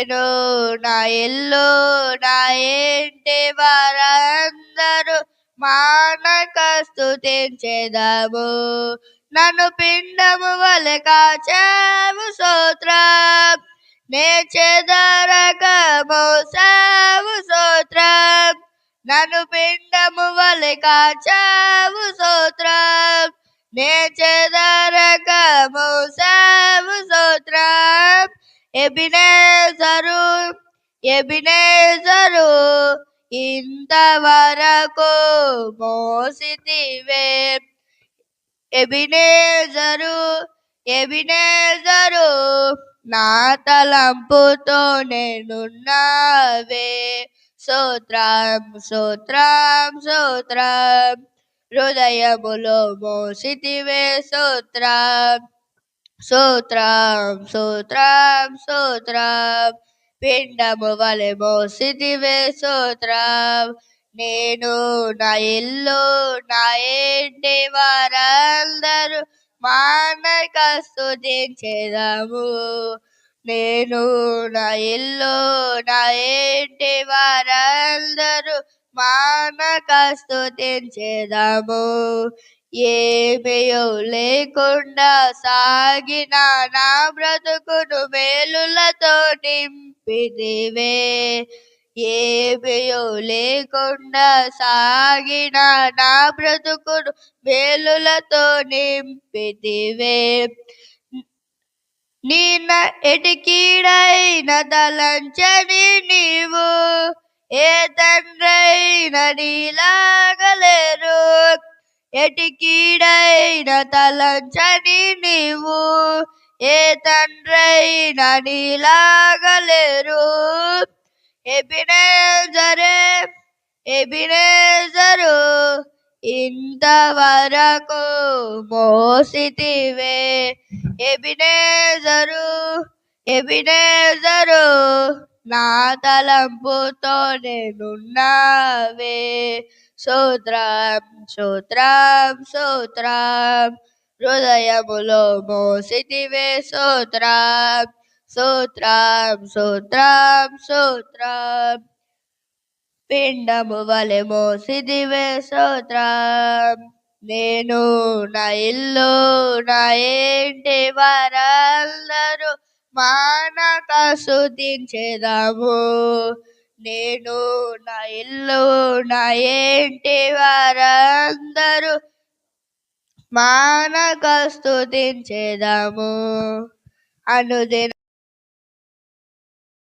నేను నా ఇల్లు నా ఇంటి వారందరూ మానక స్థుతించేదాము నన్ను పిండము వలె కాచాము స్తోత్రం నే చెదరక మోసావు స్తోత్రం నన్ను పిండము వలె కాచావు స్తోత్రం నే చెదరక మోసావు ఎబినేజరు ఎబినేజరు ఇంతవరకు మోసితివే. ఎబినేజరు ఎబినేజరు నా తలంపుతో నేనున్నావే. సూత్రం సూత్రం సూత్రం హృదయములో మోసితివే సూత్రం సూత్రం సూత్రం సూత్రం పిండము వలె మోసిదివే సూత్రం నేను నా ఇల్లు నా ఇంటి వారందరూ మానక స్తుతించెదము. నేను నా ఇల్లు నా ఇంటి వారందరూ మానక ఏ ఏమయో లేకుండా సాగిన నా బ్రతుకును మేలులతో నింపిదివే. ఏమయో లేకుండా సాగిన నా బ్రతుకును మేలులతో నింపిదివే. నిన్న ఎటికీడైన తలంచని నీవు ఏ తండ్రైన నీలాగలేరు ఎటికీడైన తలంచని నీవు ఏ తండ్రైన నీలాగలేరు. ఎబినేజరే ఎబినేజరు ఇంతవరకు మోసితివే. ఎబినేజరు ఎబినేజరు నా తలంపుతో నేనున్నావే. సూత్రం సూత్రం సూత్రం. హృదయములో మోసితివే సూత్రం. సూత్రం సూత్రం సూత్రం. పిండము వలె మోసిదివే సూత్రం. నేను నా ఇల్లు నా ఏంటి వారందరూ మానక శుద్ధించేదాము. నేను నా ఇల్లు నా ఏంటి వారందరూ మానక స్థుతించేదాము. అనుదిన